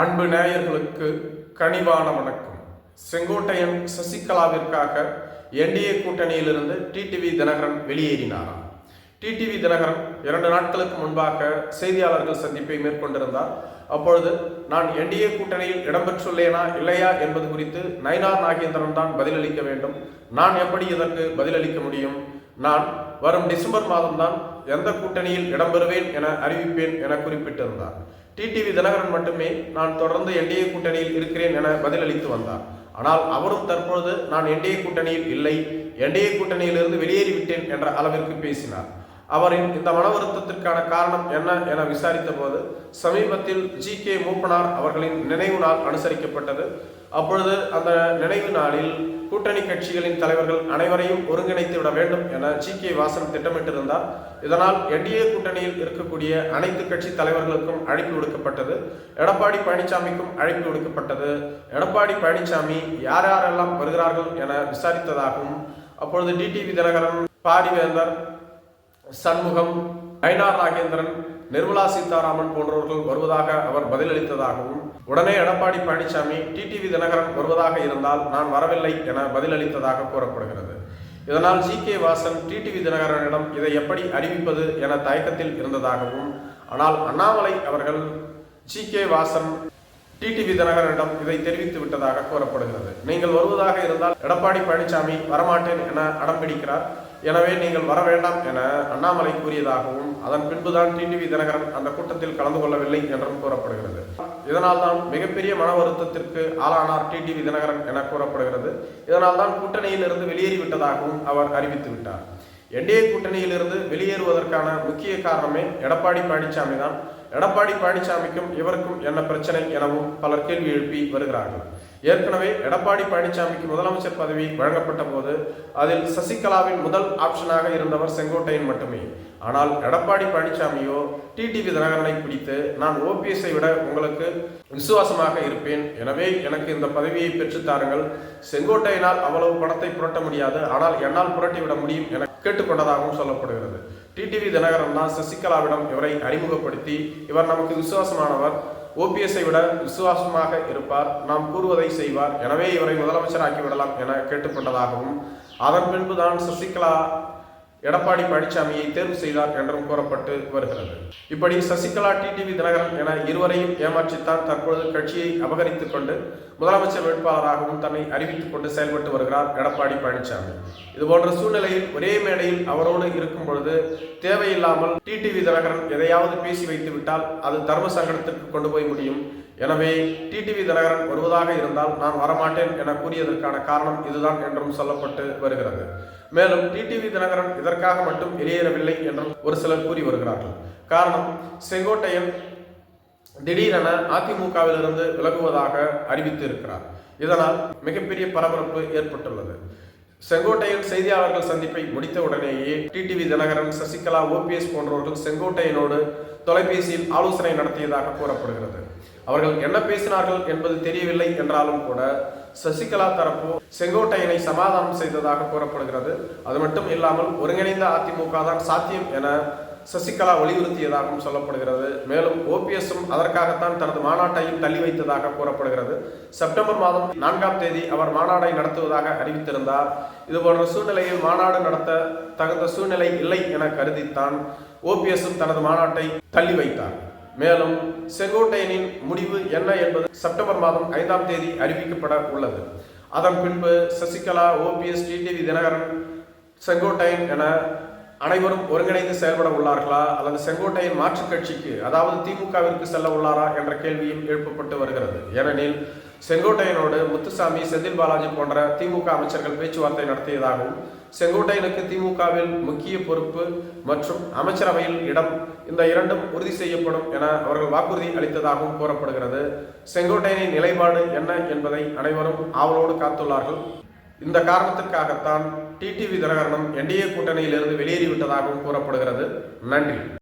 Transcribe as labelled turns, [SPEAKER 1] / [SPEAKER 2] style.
[SPEAKER 1] அன்பு நேயர்களுக்கு கனிவான வணக்கம். செங்கோட்டையன் சசிகலாவிற்காக என்டிஏ கூட்டணியிலிருந்து டிடிவி தினகரன் வெளியேறினாராம் டிடிவி தினகரன் இரண்டு நாட்களுக்கு முன்பாக செய்தியாளர்கள் சந்திப்பை மேற்கொண்டிருந்தார். அப்பொழுது நான் என்டிஏ கூட்டணியில் இடம்பெற்றுள்ளேனா இல்லையா என்பது குறித்து நயினார் நாகேந்திரன் தான் பதிலளிக்க வேண்டும். நான் எப்படி இதற்கு பதிலளிக்க முடியும்? நான் வரும் டிசம்பர் மாதம்தான் எந்த கூட்டணியில் இடம்பெறுவேன் என அறிவிப்பேன் என குறிப்பிட்டிருந்தார். டிடிவி தினகரன் மட்டுமே நான் தொடர்ந்து என்டிஏ கூட்டணியில் இருக்கிறேன் என பதிலளித்து வந்தார். ஆனால் அவரும் தற்பொழுது நான் என்டிஏ கூட்டணியில் இல்லை என்டிஏ கூட்டணியிலிருந்து வெளியேறிவிட்டேன் என்ற அளவிற்கு பேசினார். அவரின் இந்த மன வருத்தத்திற்கான காரணம் என்ன என விசாரித்த போது சமீபத்தில் ஜி கே மூப்பனார் அவர்களின் நினைவு நாள் அனுசரிக்கப்பட்டது. அப்பொழுது அந்த நினைவு நாளில் கூட்டணி கட்சிகளின் தலைவர்கள் அனைவரையும் ஒருங்கிணைத்து விட வேண்டும் என ஜி கே. வாசன் திட்டமிட்டிருந்தார். இதனால் என்டிஏ கூட்டணியில் இருக்கக்கூடிய அனைத்து கட்சி தலைவர்களுக்கும் அழைப்பு விடுக்கப்பட்டது. எடப்பாடி பழனிசாமிக்கும் அழைப்பு விடுக்கப்பட்டது. எடப்பாடி பழனிசாமி யார் யாரெல்லாம் வருகிறார்கள் என விசாரித்ததாகவும் அப்பொழுது டிடிவி தினகரன் பாரிவேந்தர் சண்முகம் ஐநார் ராகேந்திரன் நிர்மலா சீதாராமன் போன்றவர்கள் வருவதாக அவர் பதிலளித்ததாகவும் உடனே எடப்பாடி பழனிசாமி டிடிவி தினகரன் வருவதாக இருந்தால் நான் வரவில்லை என பதிலளித்ததாக கூறப்படுகிறது. இதனால் ஜி கே வாசன் டிடிவி தினகரனிடம் இதை எப்படி அறிவிப்பது என தயக்கத்தில் இருந்ததாகவும் ஆனால் அண்ணாமலை அவர்கள் ஜி கே வாசன் டிடிவி தினகரனிடம் இதை தெரிவித்து விட்டதாக கூறப்படுகிறது. நீங்கள் வருவதாக இருந்தால் எடப்பாடி பழனிசாமி வரமாட்டேன் என அடம் பிடிக்கிறார். எனவே நீங்கள் வர வேண்டாம் என அண்ணாமலை கூறியதாகவும் அதன் பின்புதான் டிடிவி தினகரன் அந்த கூட்டத்தில் கலந்து கொள்ளவில்லை என்றும் கூறப்படுகிறது. இதனால் தான் மிகப்பெரிய மன வருத்தத்திற்கு ஆளானார் டிடிவி தினகரன் என கூறப்படுகிறது. இதனால் தான் கூட்டணியில் இருந்து வெளியேறிவிட்டதாகவும் அவர் அறிவித்து விட்டார். என்டிஏ கூட்டணியிலிருந்து வெளியேறுவதற்கான முக்கிய காரணமே எடப்பாடி பழனிசாமி தான் எடப்பாடி பழனிசாமிக்கும் இவருக்கும் என்ன பிரச்சனை எனவும் பலர் கேள்வி எழுப்பி வருகிறார்கள். ஏற்கனவே எடப்பாடி பழனிசாமிக்கு முதலமைச்சர் பதவி வழங்கப்பட்ட போது அதில் சசிகலாவின் முதல் ஆப்ஷனாக இருந்தவர் செங்கோட்டையன் மட்டுமே. ஆனால் எடப்பாடி பழனிசாமியோ டிடிவி தினகரனை பிடித்து நான் ஓபிஎஸ்ஐ விட உங்களுக்கு விசுவாசமாக இருப்பேன். எனவே எனக்கு இந்த பதவியை பெற்றுத்தாருங்கள் செங்கோட்டையினால் அவ்வளவு பணத்தை புரட்ட முடியாது. ஆனால் என்னால் புரட்டிவிட முடியும் என கேட்டுக்கொண்டதாகவும் சொல்லப்படுகிறது. டிடிவி தினகரன் தான் சசிகலாவிடம் இவரை அறிமுகப்படுத்தி இவர் நமக்கு விசுவாசமானவர். ஓபிஎஸ்ஐ விட விசுவாசமாக இருப்பார். நாம் கூறுவதை செய்வார். எனவே இவரை முதலமைச்சராக்கி விடலாம் என கேட்டுக்கொண்டதாகவும் அதன் பின்புதான் சசிகலா எடப்பாடி பழனிசாமியை தேர்வு செய்தார் என்றும் கூறப்பட்டு வருகிறது. இப்படி சசிகலா டிடிவி தினகரன் என இருவரையும் ஏமாற்றித்தான் தற்பொழுது கட்சியை அபகரித்துக் கொண்டு முதலமைச்சர் வேட்பாளராகவும் தன்னை அறிவித்துக் கொண்டு செயல்பட்டு வருகிறார் எடப்பாடி பழனிசாமி. இதுபோன்ற சூழ்நிலையில் ஒரே மேடையில் அவரோடு இருக்கும் பொழுது தேவையில்லாமல் டிடிவி தினகரன் எதையாவது பேசி வைத்து விட்டால் அது தர்ம சங்கடத்திற்கு கொண்டு போய் முடியும். எனவே டிடிவி தினகரன் வருவதாக இருந்தால் நான் வரமாட்டேன் என கூறியதற்கான காரணம் இதுதான் என்றும் சொல்லப்பட்டு வருகிறது. மேலும் டிடிவி தினகரன் இதற்காக மட்டும் வெளியேறவில்லை என்றும் ஒரு சிலர் கூறி வருகிறார்கள். காரணம் செங்கோட்டையன் திடீரென அதிமுகவிலிருந்து விலகுவதாக அறிவித்து இருக்கிறார் இதனால் மிகப்பெரிய பரபரப்பு ஏற்பட்டுள்ளது. செங்கோட்டையன் செய்தியாளர்கள் சந்திப்பை முடித்த உடனேயே டிடிவி தினகரன் சசிகலா ஓபிஎஸ் போன்றவர்கள் செங்கோட்டையனோடு தொலைபேசியில் ஆலோசனை நடத்தியதாக கூறப்படுகிறது. அவர்கள் என்ன பேசினார்கள் என்பது தெரியவில்லை என்றாலும் கூட சசிகலா தரப்பு செங்கோட்டையனை சமாதானம் செய்ததாக கூறப்படுகிறது. அது மட்டும் இல்லாமல் ஒருங்கிணைந்த அதிமுக தான் சாத்தியம் என சசிகலா வலியுறுத்தியதாகவும் சொல்லப்படுகிறது. மேலும் ஓபிஎஸும் அதற்காகத்தான் தனது மாநாட்டையும் தள்ளி வைத்ததாக கூறப்படுகிறது. செப்டம்பர் மாதம் நான்காம் தேதி அவர் மாநாடை நடத்துவதாக அறிவித்திருந்தார். இதுபோன்ற சூழ்நிலையில் மாநாடு நடத்த தகுந்த சூழ்நிலை இல்லை என கருதித்தான் ஓபிஎஸும் தனது மாநாட்டை தள்ளி வைத்தார். மேலும் செங்கோட்டையனின் முடிவு என்ன என்பது செப்டம்பர் மாதம் ஐந்தாம் தேதி அறிவிக்கப்பட உள்ளது. அதன் பின்பு சசிகலா ஓபிஎஸ் டிடிவி தினகரன் செங்கோட்டையன் என அனைவரும் ஒருங்கிணைந்து செயல்பட உள்ளார்களா? அல்லது செங்கோட்டையின் மாற்றுக் கட்சிக்கு அதாவது திமுகவிற்கு செல்ல உள்ளாரா என்ற கேள்வியும் எழுப்பப்பட்டு வருகிறது. ஏனெனில் செங்கோட்டையனோடு முத்துசாமி செந்தில் பாலாஜி போன்ற திமுக அமைச்சர்கள் பேச்சுவார்த்தை நடத்தியதாகவும் செங்கோட்டையனுக்கு திமுகவில் முக்கிய பொறுப்பு மற்றும் அமைச்சரவையில் இடம் இந்த இரண்டும் உறுதி செய்யப்படும் என அவர்கள் வாக்குறுதி அளித்ததாகவும் கூறப்படுகிறது. செங்கோட்டையனின் நிலைப்பாடு என்ன என்பதை அனைவரும் ஆவலோடு காத்துள்ளார்கள். இந்த காரணத்திற்காகத்தான் டிடிவி தினகரனும் என்டிஏ கூட்டணியிலிருந்து வெளியேறிவிட்டதாகவும் கூறப்படுகிறது. நன்றி.